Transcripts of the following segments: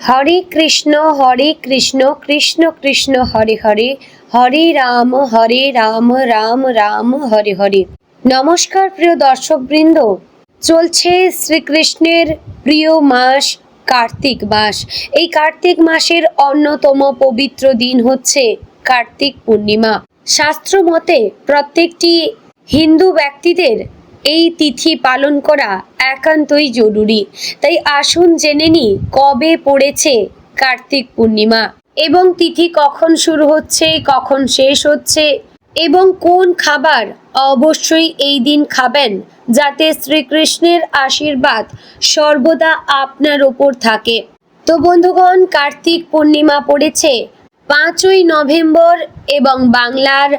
হরে কৃষ্ণ হরে কৃষ্ণ কৃষ্ণ কৃষ্ণ, হরে হরে হরে রাম হরে রাম রাম রাম, হরে হরে। নমস্কার প্রিয় দর্শকবৃন্দ। চলছে শ্রীকৃষ্ণের প্রিয় মাস, কার্তিক মাস। এই কার্তিক মাসের অন্যতম পবিত্র দিন হচ্ছে কার্তিক পূর্ণিমা। শাস্ত্র মতে প্রত্যেকটি হিন্দু ব্যক্তিদের এই তিথি পালন করা একান্তই জরুরি। তাই আসুন জেনে নি কবে পড়েছে কার্তিক পূর্ণিমা এবং তিথি কখন শুরু হচ্ছে, কখন শেষ হচ্ছে এবং কোন খাবার অবশ্যই এই দিন খাবেন যাতে শ্রীকৃষ্ণের আশীর্বাদ সর্বদা আপনার ওপর থাকে। তো বন্ধুগণ, কার্তিক পূর্ণিমা পড়েছে পাঁচই নভেম্বর এবং বাংলার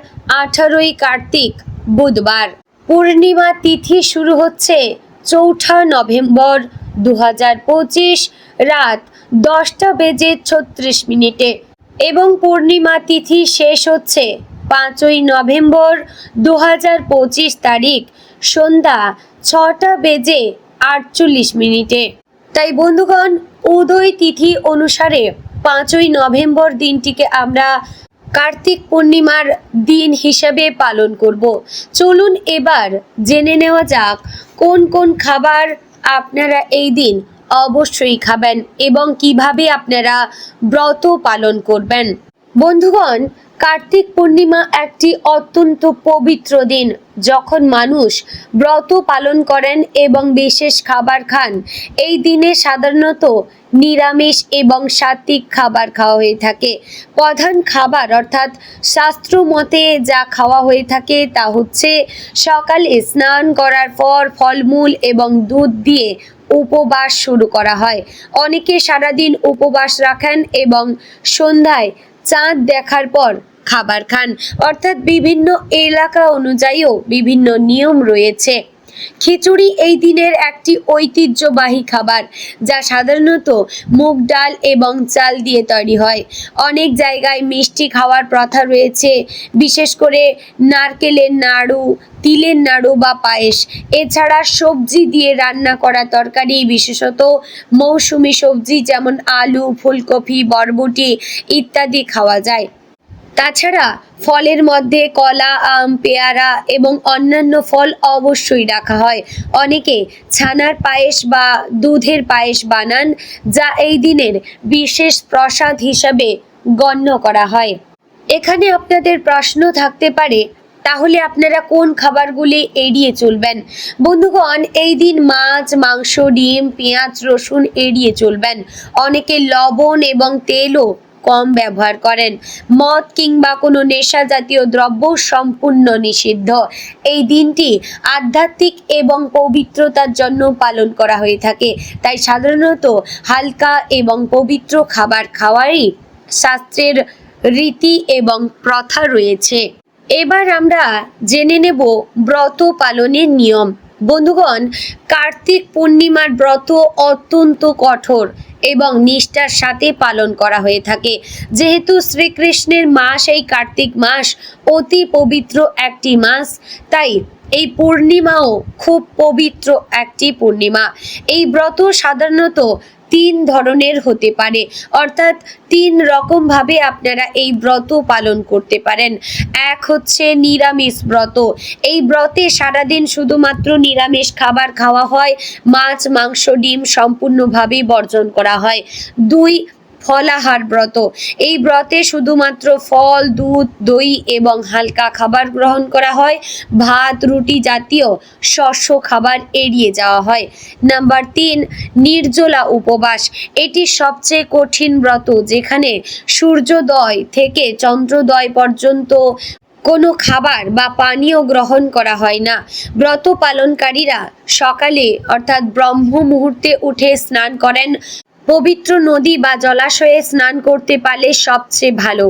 আঠারোই কার্তিক বুধবার। পূর্ণিমা তিথি শুরু হচ্ছে চৌঠা নভেম্বর দু হাজার পঁচিশ রাত দশটা বেজে ছত্রিশ মিনিটে এবং পূর্ণিমা তিথি শেষ হচ্ছে পাঁচই নভেম্বর দু হাজার পঁচিশ তারিখ সন্ধ্যা ছটা বেজে আটচল্লিশ মিনিটে। তাই বন্ধুগণ, উদয় তিথি অনুসারে পাঁচই নভেম্বর দিনটিকে আমরা কার্তিক পূর্ণিমার দিন হিসাবে পালন করব। চলুন এবার জেনে নেওয়া যাক কোন কোন খাবার আপনারা এই দিন অবশ্যই খাবেন এবং কীভাবে আপনারা ব্রত পালন করবেন। বন্ধুগণ কার্তিক পূর্ণিমা একটি অত্যন্ত পবিত্র দিন। যখন মানুষ ব্রত পালন করেন এবং বিশেষ খাবার খান, এই দিনে সাধারণত নিরামিষ এবং সাত্বিক খাবার খাওয়া হয়ে থাকে। প্রধান খাবার অর্থাৎ শাস্ত্র মতে যা খাওয়া হয়ে থাকে তা হচ্ছে সকালে স্নান করার পর ফলমূল এবং দুধ দিয়ে উপবাস শুরু করা হয়। অনেকে সারাদিন উপবাস রাখেন এবং সন্ধ্যায় চাঁদ দেখার পর খাবার খান। অর্থাৎ বিভিন্ন এলাকা অনুযায়ীও বিভিন্ন নিয়ম রয়েছে। খিচুড়ি এই দিনের একটি ঐতিহ্যবাহী খাবার, যা সাধারণত মুগ ডাল এবং চাল দিয়ে তৈরি হয়। অনেক জায়গায় মিষ্টি খাওয়ার প্রথা রয়েছে, বিশেষ করে নারকেলের নাড়ু, তিলের নাড়ু বা পায়েস। এছাড়া সবজি দিয়ে রান্না করা তরকারি, বিশেষত মৌসুমি সবজি যেমন আলু, ফুলকপি, বরবটি ইত্যাদি খাওয়া যায়। তাছাড়া ফলের মধ্যে কলা, আম, পেয়ারা এবং অন্যান্য ফল অবশ্যই রাখা হয়। অনেকে ছানার পায়েস বা দুধের পায়েস বানান, যা এই দিনের বিশেষ প্রসাদ হিসাবে গণ্য করা হয়। এখানে আপনাদের প্রশ্ন থাকতে পারে, তাহলে আপনারা কোন খাবারগুলি এড়িয়ে চলবেন? বন্ধুগণ, এই দিন মাছ, মাংস, ডিম, পেঁয়াজ, রসুন এড়িয়ে চলবেন। অনেকে লবণ এবং তেলও কম ব্যবহার করেন। মদ কিংবা কোনো নেশা জাতীয় দ্রব্য সম্পূর্ণ নিষিদ্ধ। এই দিনটি আধ্যাত্মিক এবং পবিত্রতার জন্য পালন করা হয়ে থাকে। তাই সাধারণত হালকা এবং পবিত্র খাবার খাওয়ারই শাস্ত্রের রীতি এবং প্রথা রয়েছে। এবার আমরা জেনে নেব ব্রত পালনের নিয়ম। বন্ধুগণ, কার্তিক পূর্ণিমার ব্রত অত্যন্ত কঠোর এবং নিষ্ঠার সাথে পালন করা হয়ে থাকে। যেহেতু শ্রীকৃষ্ণের মাস, এই কার্তিক মাস অতি পবিত্র একটি মাস, তাই এই পূর্ণিমাও খুব পবিত্র একটি পূর্ণিমা। এই ব্রত সাধারণত তিন ধরনের হতে পারে। অর্থাৎ তিন রকমভাবে আপনারা এই ব্রত পালন করতে পারেন। এক হচ্ছে নিরামিষ ব্রত। এই ব্রতে সারাদিন শুধুমাত্র নিরামিষ খাবার খাওয়া হয়। মাছ, মাংস, ডিম সম্পূর্ণভাবে বর্জন করা হয়। দুই ফলাহার ব্রত এই ব্রতে শুধুমাত্র ফল, দুধ, দই এবং হালকা খাবার গ্রহণ করা হয়। ভাত, রুটি জাতীয় শস্য খাবার এড়িয়ে যাওয়া হয়। নাম্বার তিন, নির্জলা উপবাস। এটি সবচেয়ে কঠিন ব্রত যেখানে সূর্যোদয় থেকে চন্দ্রোদয় পর্যন্ত কোনো খাবার বা পানীয় গ্রহণ করা হয় না। ব্রত পালনকারীরা সকালে অর্থাৎ ব্রহ্ম মুহূর্তে উঠে স্নান করেন। পবিত্র নদী বা জলাশয়ে স্নান করতে পারলে সবচেয়ে ভালো।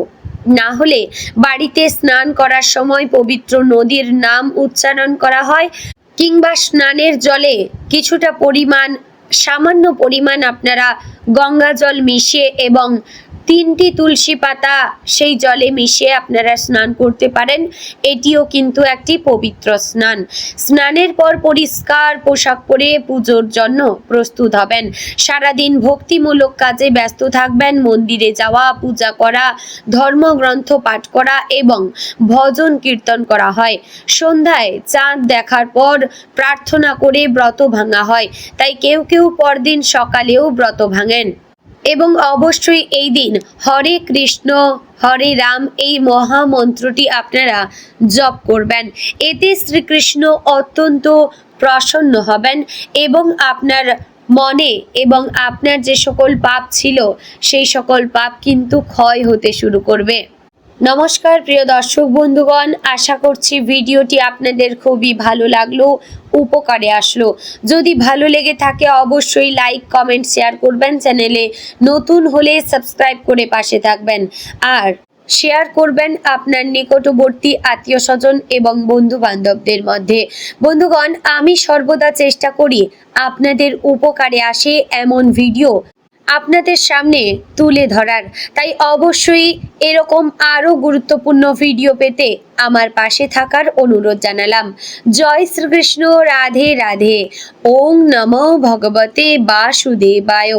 না হলে বাড়িতে স্নান করার সময় পবিত্র নদীর নাম উচ্চারণ করা হয় কিংবা স্নানের জলে কিছুটা পরিমাণ, সামান্য পরিমাণ আপনারা গঙ্গা জল মিশিয়ে এবং তিনটি তুলসী পাতা সেই জলে মিশিয়ে আপনারা স্নান করতে পারেন। এটিও কিন্তু একটি পবিত্র স্নান। স্নানের পর পরিষ্কার পোশাক পরে পুজোর জন্য প্রস্তুত হবেন। সারাদিন ভক্তিমূলক কাজে ব্যস্ত থাকবেন। মন্দিরে যাওয়া, পূজা করা, ধর্মগ্রন্থ পাঠ করা এবং ভজন কীর্তন করা হয়। সন্ধ্যায় চাঁদ দেখার পর প্রার্থনা করে ব্রত ভাঙা হয়। তাই কেউ কেউ পরদিন সকালেও ব্রত ভাঙেন। এবং অবশ্যই এই দিন হরে কৃষ্ণ, হরে রাম এই মহামন্ত্রটি আপনারা জপ করবেন। এতে শ্রীকৃষ্ণ অত্যন্ত প্রসন্ন হবেন এবং আপনার মনে এবং আপনার যে সকল পাপ ছিল, সেই সকল পাপ কিন্তু ক্ষয় হতে শুরু করবে। নমস্কার, প্রিয় দর্শক বন্ধুগণ। আশা করছি ভিডিওটি আপনাদের খুবই ভালো লাগল, উপকারে আসলো। যদি ভালো লেগে থাকে, অবশ্যই লাইক কমেন্ট শেয়ার করবেন। চ্যানেলে নতুন হলে সাবস্ক্রাইব করে পাশে থাকবেন। আর শেয়ার করবেন আপনার নিকটবর্তী আত্মীয় স্বজন এবং বন্ধু বান্ধবদের মধ্যে। বন্ধুগণ, আমি সর্বদা চেষ্টা করি আপনাদের উপকারে আসে এমন ভিডিও আপনাদের সামনে তুলে ধরার। তাই অবশ্যই এরকম আরও গুরুত্বপূর্ণ ভিডিও পেতে আমার পাশে থাকার অনুরোধ জানালাম। জয় শ্রীকৃষ্ণ, রাধে রাধে। ওং নম ভগবতে বাসুদেবায়।